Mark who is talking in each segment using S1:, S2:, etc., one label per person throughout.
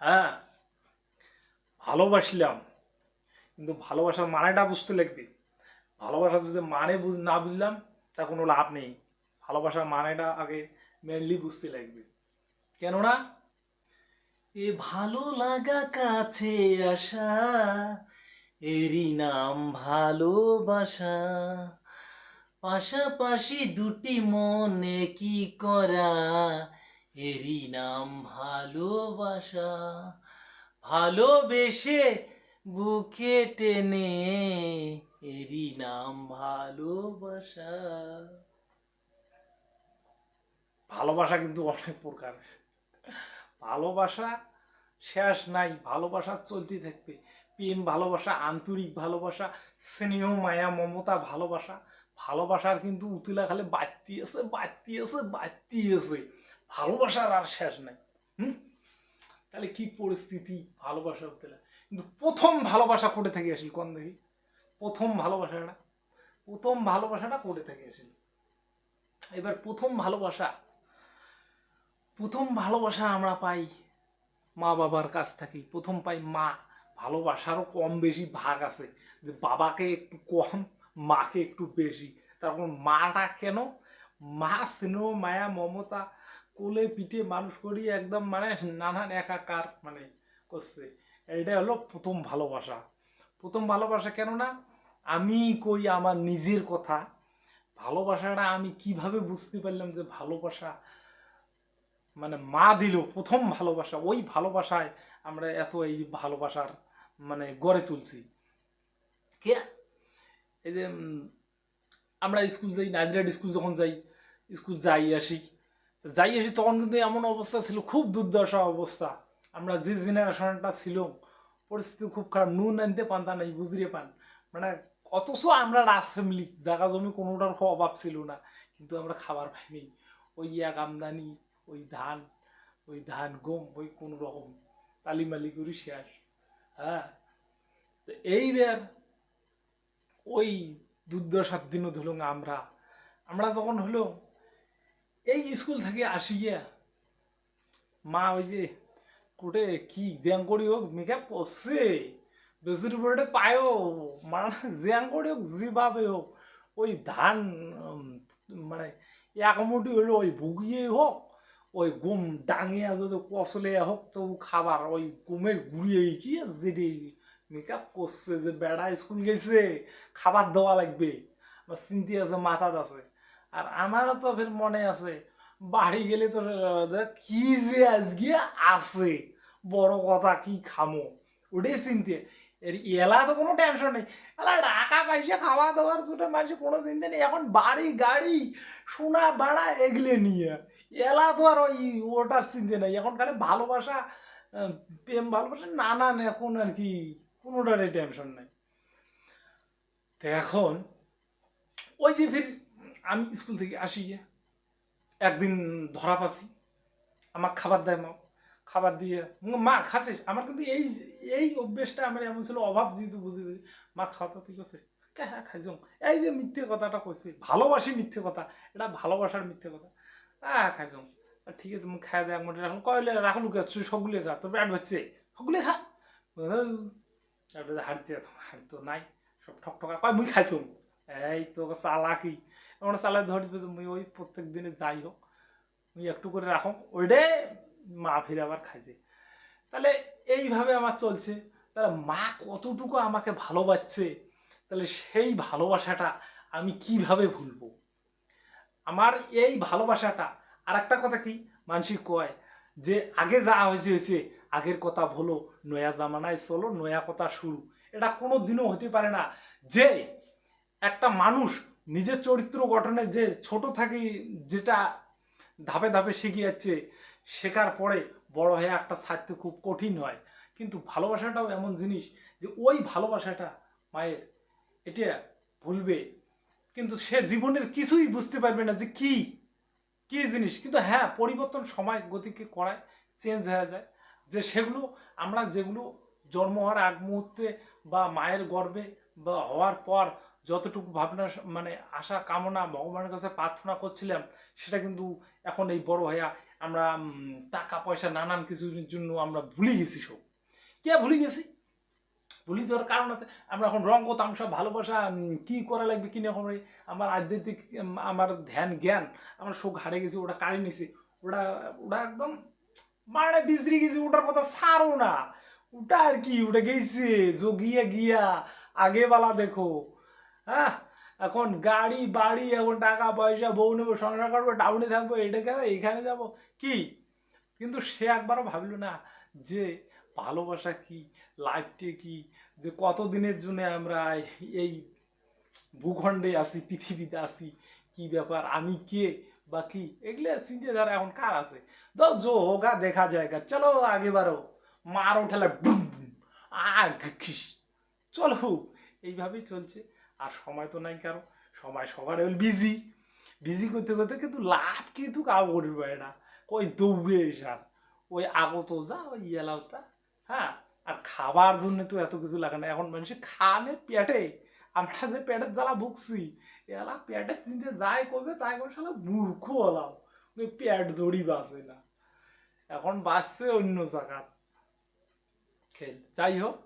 S1: হ্যাঁ ভালোবাসলাম। কিন্তু ভালোবাসার মানেটা বুঝতে লাগবে ভালোবাসা যদি মানে বুঝ না বুঝলাম তা কোনো লাভ নেই। ভালোবাসার মানেটা আগে মেনলি বুঝতে লাগবে কেননা, এ ভালো লাগা কাছে আসা, এরই নাম ভালোবাসা। পাশাপাশি দুটি মনে কি করা এরই নাম ভালোবাসা, ভালোবেসে বুকে টেনে এরই নাম ভালোবাসা। ভালোবাসা কিন্তু অনেক প্রকার। ভালোবাসা শেষ নাই, ভালোবাসা চলতে থাকবে। প্রেম ভালোবাসা, আন্তরিক ভালোবাসা, স্নেহ, মায়া, মমতা ভালোবাসা, ভালোবাসার কিন্তু উতিলা খালি বাড়তি আছে বাড়তি আছে বাড়তি আছে। ভালোবাসার আর শেষ নাই। হুম? তাহলে কি পরিস্থিতি? ভালোবাসার উতিলা কিন্তু প্রথম ভালোবাসা করে থেকে আসিল কোন দেখি? প্রথম ভালোবাসাটা। প্রথম ভালোবাসাটা করে থেকে আসিল। এবার প্রথম ভালোবাসা। প্রথম ভালোবাসা আমরা পাই মা বাবার কাছ থাকি প্রথম পাই মা। ভালোবাসারও কম বেশি ভাগ আছে। যে বাবাকে একটু কম, মাকে একটু বেশি। তারপর মাটা কেন? মা স্নেহ, মায়া, মমতা কোলে পিঠে মানুষ করি একদম মানে নানান একাকার মানে করছে। এইটাই হলো প্রথম ভালোবাসা। প্রথম ভালোবাসা কেন না আমি কই আমার নিজের কথা। ভালোবাসাটা আমি কীভাবে বুঝতে পারলাম যে ভালোবাসা মানে মা দিল, প্রথম ভালোবাসা, ওই ভালোবাসায় আমরা এত এই ভালোবাসার মানে গড়ে তুলছি। কে এই যে আমরা স্কুল যাই নাইজরাট স্কুল যখন যাই, স্কুল যাই আসি যাই আসি তখন কিন্তু এমন অবস্থা ছিল, খুব দুর্দশা অবস্থা। আমরা যে জেনারেশনটা ছিল পরিস্থিতি খুব খারাপ, নুন আনতে পান্তা নাই বুঝিয়ে পান। মানে অথচ আমরা রাজ ফ্যামিলি জায়গা জমি কোনোটার অভাব ছিল না, কিন্তু আমরা খাবার পাইনি। ওই এক আমদানি, ওই ধান ওই ধান, গম, ওই কোনো রকম, তালিমালি করি শেষ। হ্যাঁ? তো এইবার ওই দুর্দশার দিনও ধরুন আমরা আমরা যখন হলো এই স্কুল থেকে আসি গিয়া। মা ওই যে, কোটে কি জ্যাং করি হোক মেকআপ করছে বেশির উপরে পায়ও মানে জ্যাং করি হোক যেভাবে হোক। ওই ধান মানে এক মুঠি হলো ওই ভুগিয়ে হোক, ওই গুম ডাঙিয়া যদি কসলে হোক, তবু খাবার ওই গুমের গুড়িয়ে কি যেটি মেকআপ করছে যে বেড়া স্কুল গেছে, খাবার দেওয়া লাগবে। বা চিন্তি আছে মাথাত আছে। আর আমারও তো ফের মনে আছে, বাড়ি গেলে তো কি যে আজকে আছে, বড় কথা কি খামো। ওটাই চিনতে। এর এলা তো কোনো টেনশন নেই। এলা টাকা পয়সা খাওয়া দাওয়ার জন্য মানুষের কোনো চিন্তা নেই এখন বাড়ি, গাড়ি, সোনা বাড়া এগলে নিয়ে। এলা তো আর ওই ওটার চিন্তা নেই। এখন খালি ভালোবাসা প্রেম ভালোবাসা নানান এখন আর কি কোনোটারই টেনশন নেই। এখন ওই যে ফির আমি স্কুল থেকে আসি গিয়ে। একদিন ধরা পাচ্ছি। আমার খাবার দেয় মা। খাবার দিয়ে মা খাচ্ছিস? আমার কিন্তু এই এই অভ্যেসটা আমার এমন ছিল, অভাব যেহেতু বুঝি মা খাওয়া তুই করছে কে হ্যাঁ খাইছং এই যে মিথ্যে কথাটা কইছে, ভালোবাসি মিথ্যে কথা। এটা ভালোবাসার মিথ্যে কথা। হ্যাঁ খাইছং ঠিক আছে মুখ খাই দেয় একমাত্র এখন কয়লে রাখলু কে তুই সবগুলো খা, তোর পেট হচ্ছে সবগুলো খা। তারপরে হাঁটছে হাঁড়ি তো নাই। সব ঠক ঠকা কয়, মুই খাইছং এই তো চালাকি। এমন চালাই ধরিস মুই ওই প্রত্যেক দিনে যাই হোক, মুই একটু করে রাখো ওইটাই মা ফিরে আবার খাইছে। তাহলে এইভাবে আমার চলছে। তাহলে মা কতটুকু আমাকে ভালোবাসছে, তাহলে সেই ভালোবাসাটা আমি কীভাবে ভুলবো? আমার এই ভালোবাসাটা আর একটা কথা কি মানসিক কয় যে, আগে যা হয়েছে হয়েছে, আগের কথা ভুলো, নয়া জামানায় চলো, নয়া কথা শুরু। এটা কোনো দিনও হতে পারে না যে একটা মানুষ নিজের চরিত্র গঠনে যে ছোট থাকি যেটা ধাপে ধাপে শিখে যাচ্ছে, শেখার পরে বড় হয়ে একটা ছাড়তে খুব কঠিন হয়। কিন্তু ভালোবাসাটাও এমন জিনিস যে ওই ভালোবাসাটা মায়ের, এটা ভুলবে। কিন্তু সে জীবনের কিছুই বুঝতে পারবে না যে কি কি জিনিস। কিন্তু হ্যাঁ পরিবর্তন সময় গতিকে করায় চেঞ্জ হয়ে যায়। যে সেগুলো আমরা যেগুলো জন্ম হওয়ার আগ মুহূর্তে বা মায়ের গর্ভে বা হওয়ার পর যতটুকু ভাবনা মানে আশা, কামনা ভগবানের কাছে প্রার্থনা করছিলাম, সেটা কিন্তু এখন এই বড় হইয়া আমরা টাকা, পয়সা, নানান কিছুর জন্য আমরা ভুলে গেছি সব। কে ভুলে গেছি? ভুলে যাওয়ার কারণ আছে। আমরা এখন রঙ তামসা ভালোবাসা কি করা লাগবে, কি না আমার আধ্যাত্মিক আমার ধ্যান, জ্ঞান, আমরা সব হারে গেছি, ওটা কাড়ি নিছি? ওটা ওটা একদম মানে বিজরি গেছি, ওটার কথা ছাড়ো না। ওটা আর কি, ওটা গেছে যোগিয়া গিয়া আগে বালা দেখো। হ্যাঁ এখন গাড়ি, বাড়ি, এখন টাকা, পয়সা, বউ নেব, সংসার করব, টাউনে থাকব এটা কেন এইখানে যাব। কি? কিন্তু সে একবারও ভাবল না যে ভালোবাসা কি, লাইফটি কি, যে কতদিনের জন্য আমরা এই ভূখণ্ডে আসি পৃথিবীতে আসি কি ব্যাপার, আমি কে বা কি? এগুলো চিন্তাধারা এখন কার আছে? তো জো হোগা দেখা যায়গা চলো আগে বারো। মারো ঠেলা আর খিস চলো, এইভাবেই চলছে। আর সময় তো নাই কারও, সময় সবার বিজি বিজি করতে করতে কিন্তু লাভ কিন্তু কাউ করবে না। ওই দৌড়ে এসার, ওই আগত যা, ওই এলাওতা হ্যাঁ? আর খাবার জন্য তো এত কিছু লাগে না। এখন মানুষ খানে পেটে, আমরা যে পেটের জ্বালা ভুগছি, এলা পেটের চিনতে যাই করবে, তাই করে সালা মূর্খ হলাম ওই পেট দড়ি বাঁচে না। এখন বাঁচছে অন্য জায়গার খেল। যাই হোক,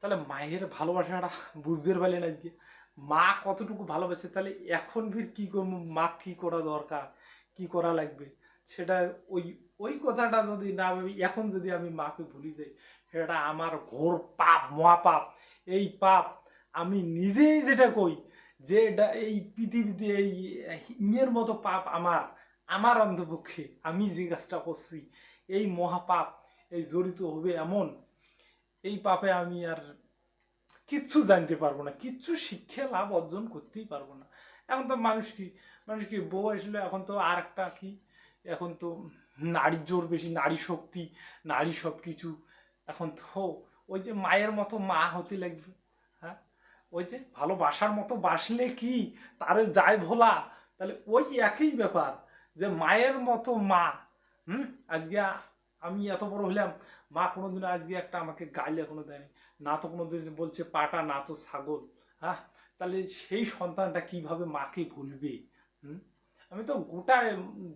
S1: তাহলে মায়ের ভালোবাসাটা বুঝবে পারলেন আজকে মা কতটুকু ভালোবাসে, তাহলে এখন ফির কি করব? মা কি করা দরকার? কি করা লাগবে? সেটা ওই ওই কথাটা যদি না ভাবি, এখন যদি আমি মাকে ভুলি যাই, সেটা আমার ঘোর পাপ, মহাপাপ। এই পাপ আমি নিজেই যেটা কই, যে এটা এই পৃথিবীতে এই ইয়ের মতো পাপ আমার আমার অন্ধপক্ষে আমি যে কাজটা করছি, এই মহাপাপ, এই জড়িত হবে এমন, এই পাপে আমি আর কিচ্ছু জানতে পারব না, কিচ্ছু শিক্ষা লাভ অর্জন করতেই পারব না। এখন তো মানুষ কি মানুষ কি, বউ আসলে এখন তো আর একটা কি, এখন তো নারীর জোর বেশি, নারী শক্তি, নারী সব কিছু এখন তো ওই যে মায়ের মতো মা হতে লাগবে হ্যাঁ? ওই যে ভালোবাসার মতো বাসলে কি তারে যায় ভোলা? তাহলে ওই একই ব্যাপার যে মায়ের মতো মা, হুম? আজকে আমি এত বড় হলাম মা কোনোদিন আজকে একটা আমাকে গাইলে এখনও দেয়নি। না তো কোনোদিন বলছে, পাটা না তো ছাগল। হ্যাঁ তাহলে সেই সন্তানটা কীভাবে মাকে ভুলবে? হুম? আমি তো গোটা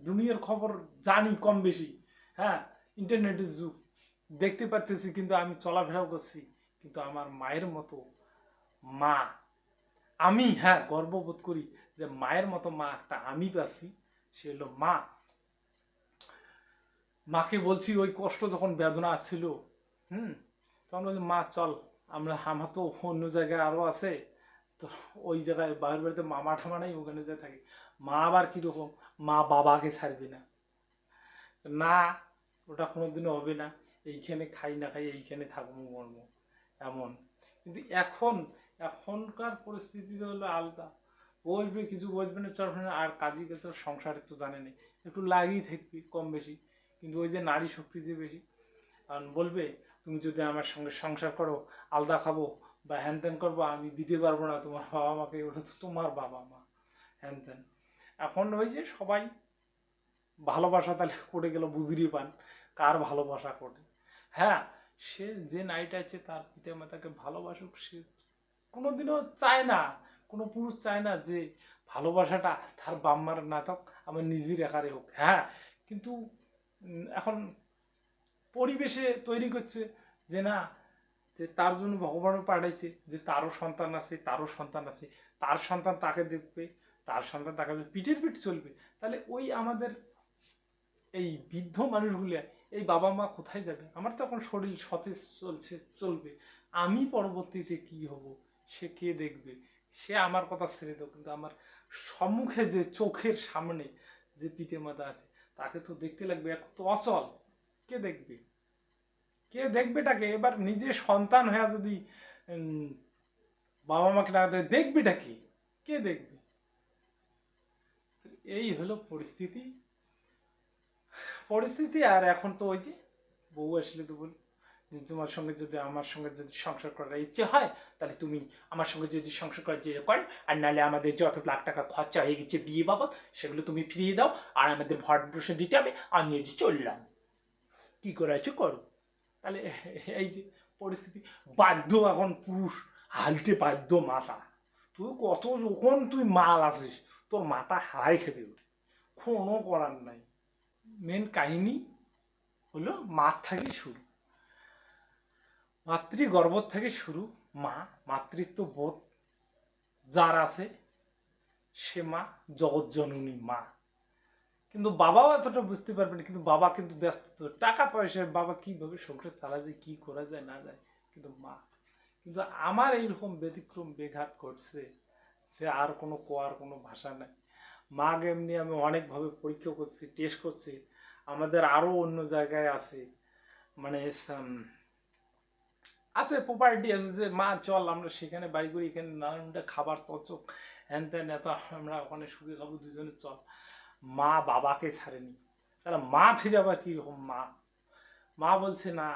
S1: দুনিয়ার খবর জানি কম বেশি। হ্যাঁ ইন্টারনেটের যুগ। দেখতে পাচ্ছি কিন্তু আমি চলাফেরাও করছি। কিন্তু আমার মায়ের মতো মা, আমি হ্যাঁ গর্ববোধ করি যে মায়ের মতো মা একটা আমি পাচ্ছি। সে হলো মা। মাকে বলছি, ওই কষ্ট যখন বেদনা আসছিল, হুম, তখন বলছি, মা, চল, আমরা, আমার তো অন্য জায়গায় আরও আছে। তো ওই জায়গায় বাবার বাড়িতে মামা ঠামা নাই, ওখানে যে থাকি। মা আবার কীরকম, মা বাবাকে ছাড়বে না। না, ওটা কোনোদিনও হবে না। এইখানে খাই না খাই, এইখানে থাকব মর্ম এমন। কিন্তু এখন, এখনকার পরিস্থিতিতে হলো আলাদা বসবে কিছু বসবে না চলবে না আর কাজী তো সংসারে তো জানে না। একটু লাগিয়ে থাকবি, কম বেশি। কিন্তু ওই যে নারী শক্তি যে বেশি, কারণ বলবে, তুমি যদি আমার সঙ্গে সংসার করো, আলাদা খাব বা হ্যান ত্যান করব, আমি দিতে পারব না তোমার বাবা মাকে। ওটা তো তোমার বাবা মা হ্যান ত্যান এখন ওই যে সবাই ভালোবাসা তাহলে করে গেল বুঝিয়ে পান, কার ভালোবাসা করে হ্যাঁ সে যে নারীটা আছে তার পিতা মাতাকে ভালোবাসুক, সে কোনোদিনও চায় না, কোনো পুরুষ চায় না যে ভালোবাসাটা তার বাম্মার না থাক আমার নিজের একারে হোক। হ্যাঁ কিন্তু এখন পরিবেশে তৈরি করছে যে না, যে তার জন্য ভগবানও পাঠাইছে, যে তারও সন্তান আছে, তারও সন্তান আছে, তার সন্তান তাকে দেখবে, তার সন্তান তাকে পিঠের পিঠ চলবে। তাহলে ওই আমাদের এই বৃদ্ধ মানুষগুলো, এই বাবা মা কোথায় যাবে? আমার তো এখন শরীর সতেজ চলছে, চলবে। আমি পরবর্তীতে কি হব? সে কে দেখবে? সে আমার কথা ছেড়ে দেব কিন্তু আমার সম্মুখে যে চোখের সামনে যে পিতে মাতা আছে তাকে তো দেখতে লাগবে এক তো অচল। কে দেখবে? কে দেখবে তাকে? এবার নিজে সন্তান হয়ে যদি বাবা মাকে না দেয়, দেখবেটা কি? কে দেখবে? এই হলো পরিস্থিতি। পরিস্থিতি আর এখন তো ওই যে বউ আসলে তো বল যে তোমার সঙ্গে যদি আমার সঙ্গে যদি সংসার করার ইচ্ছে হয়, তাহলে তুমি আমার সঙ্গে যদি সংসার করার যে করে, আর নাহলে আমাদের যত লাখ টাকা খরচা হয়ে গেছে বিয়ে বাবদ, সেগুলো তুমি ফিরিয়ে দাও, আর আমাদের ভরণ পোষণ দিতে হবে, আমি এই যে চললাম। কী করে আছো করো? তাহলে এই যে পরিস্থিতি, বাধ্য এখন পুরুষ হালতে বাধ্য মাথা। তুই কত যখন তুই মাল আছিস, তোর মাথা হারাই খেতে ওঠে কোনো করার নাই। মেন কাহিনী হলো, মার থেকে শুরু। মাতৃগর্ভ থেকে শুরু মা মাতৃত্ব বোধ যার আছে, সে মা জগৎ জননী মা। কিন্তু বাবাও এতটা বুঝতে পারবে না, কিন্তু বাবা কিন্তু ব্যস্ত। টাকা পয়সা বাবা কীভাবে সংসার চালা যায়, কি করা যায়, না যায়, কিন্তু মা। কিন্তু আমার এইরকম ব্যতিক্রম বেঘাত করছে সে আর কোনো কোয়ার কোনো ভাষা নাই। মা এমনি আমি অনেকভাবে পরীক্ষা করছি টেস্ট করছি। আমাদের আরও অন্য জায়গায় আছে মানে আছে প্রপার্টি আছে যে, মা, চল, আমরা সেখানে বাড়ি করি, এখানে নানানটা খাবার তচক হ্যান ত্যান, এত আমরা ওখানে সুখে খাব, দুজনে চল। মা বাবাকে ছাড়েনি। তাহলে মা ফিরে আবার কীরকম মা? মা বলছে, না,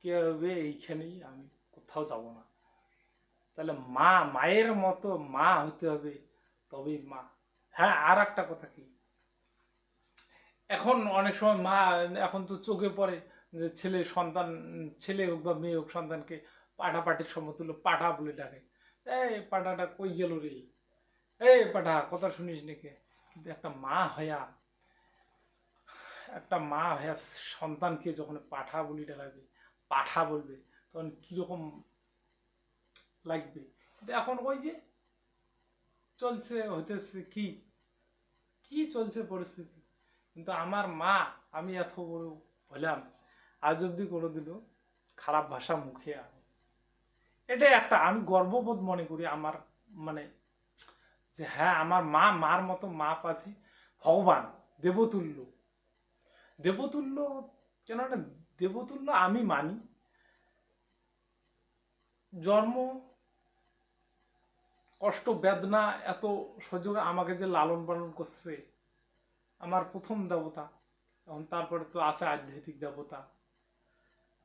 S1: কে হবে, এইখানেই আমি কোথাও যাব না। তাহলে মা, মায়ের মতো মা হতে হবে তবেই মা। হ্যাঁ আর একটা কথা কি? এখন অনেক সময় মা, এখন তো চোখে পড়ে। যে ছেলে সন্তান, ছেলে হোক বা মেয়ে হোক সন্তানকে পাঠা পাটির সমতুল্য পাঠা বলে ডাকে। এই পাঠাটা কই গেল রে? এই পাঠা, কথা শুনিস নাকি? কিন্তু একটা মা হয়া একটা মা হয়া সন্তানকে যখন পাঠা বলি ডাকাবে, পাঠা বলবে, তখন কীরকম লাগবে? কিন্তু এখন ওই যে চলছে, হইতেছে কি? কি চলছে পরিস্থিতি? কিন্তু আমার মা, আমি এত বড় হলাম আজ অব্দি কোনোদিনও খারাপ ভাষা মুখে আনি। এটাই একটা, আমি গর্ববোধ মনে করি আমার মানে যে হ্যাঁ আমার মা, মার মতো মা পাচ্ছি ভগবান, দেবতুল্য। দেবতুল্য কেন না দেবতুল্য আমি মানি। জন্ম, কষ্ট, বেদনা, এত সহ্য আমাকে যে লালন পালন করছে। আমার প্রথম দেবতা এখন তারপরে তো আছে আধ্যাত্মিক দেবতা।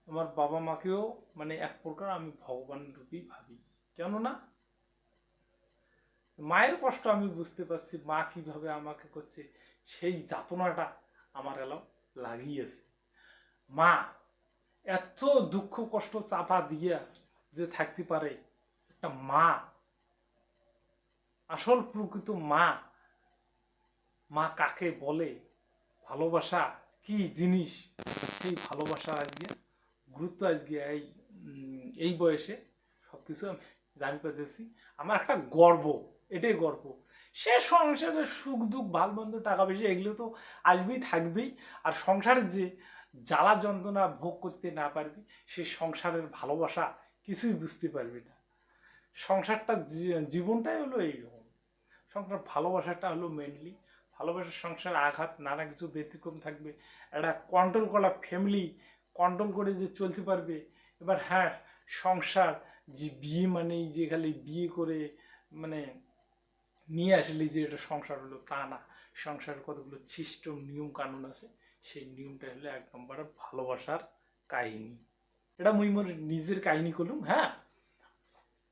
S1: আমার বাবা মাকেও মানে এক প্রকার আমি ভগবান রূপেই ভাবি। কেননা মায়ের কষ্ট আমি বুঝতে পারছি, মা কীভাবে আমাকে করছে, সেই যাতনাটা আমার এলাও লাগিয়েছে। মা এত দুঃখ কষ্ট চাপা দিয়ে যে থাকতে পারে, একটা মা, আসল প্রকৃত মা মা কাকে বলে, ভালোবাসা কি জিনিস, সেই ভালোবাসা আজকে গুরুত্ব আজকে এই এই বয়সে সব কিছু আমি জানি পেতেছি আমার একটা গর্ব, এটাই গর্ব। সে সংসারের সুখ দুঃখ, ভালো মন্দ টাকা পয়সা, এগুলো তো আসবেই, থাকবেই। আর সংসারের যে জ্বালা যন্ত্রণা ভোগ করতে না পারবি, সে সংসারের ভালোবাসা কিছুই বুঝতে পারবি না। সংসারটা জীবনটাই হলো এইরকম। সংসার ভালোবাসাটা হলো মেনলি ভালোবাসার সংসার আঘাত, নানা কিছু ব্যতিক্রম থাকবে। একটা কন্ট্রোল করা ফ্যামিলি কন্ট্রোল করে যে চলতে পারবে। এবার হ্যাঁ সংসার, যে বিয়ে মানেই যে খালি বিয়ে করে মানে নিয়ে আসলে যে এটা সংসার হলো, তা না। সংসারের কতগুলো সিস্টেম নিয়ম কানুন আছে, সেই নিয়মটা হলো এক নম্বর ভালোবাসার কাহিনী। এটা মুই মোর নিজের কাহিনী করলুম হ্যাঁ?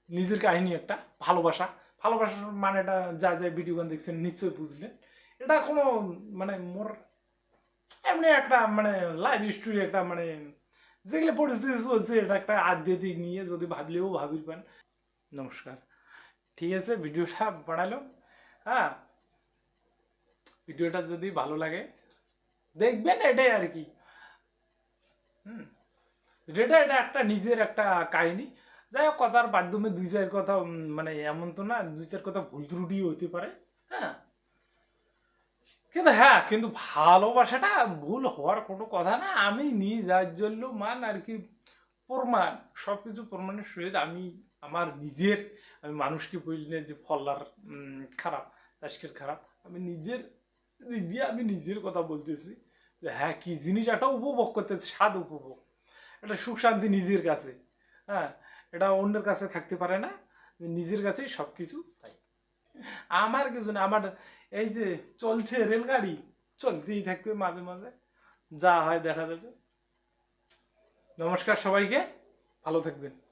S1: নিজের কাহিনী একটা, ভালোবাসা। ভালোবাসার মানেটা যা যা ভিডিও গান দেখছেন, নিশ্চয়ই বুঝলেন। এটা কোনো মানে মোর এমনি একটা মানে লাইভ স্টোরি একটা মানে যেগুলো পরিস্থিতি চলছে, এটা একটা আধ্যাত্মিক নিয়ে যদি ভাবলেও ভাবির পান নমস্কার। ঠিক আছে, ভিডিওটা বানালো হ্যাঁ? ভিডিওটা যদি ভালো লাগে, দেখবেন এটাই আর কি। হুম? ভিডিওটা এটা একটা নিজের একটা কাহিনী। যাই হোক, কথার মাধ্যমে দুই চার কথা মানে এমন তো না, দুই চার কথা ভুল ত্রুটি হতে পারে হ্যাঁ? কিন্তু হ্যাঁ কিন্তু ভালোবাসাটা ভুল হওয়ার কোনো কথা না। আমি নিজ জন্য মান আর কি প্রমাণ সব কিছু প্রমাণের সহিত আমি আমার নিজের, আমি মানুষকে বলি না যে ফল্লার খারাপ, আজকের খারাপ। আমি নিজের দিয়ে আমি নিজের কথা বলতেছি যে হ্যাঁ কি জিনিস একটা উপভোগ করতেছি, স্বাদ উপভোগ। এটা সুখ শান্তি নিজের কাছে হ্যাঁ? এটা অন্যের কাছে থাকতে পারে না, নিজের কাছেই সব কিছু আমার কিছু না, আমার এই যে চলছে রেলগাড়ি, চলতেই থাকবে মাঝে মাঝে। যা হয় দেখা যাবে। নমস্কার সবাইকে, ভালো থাকবেন।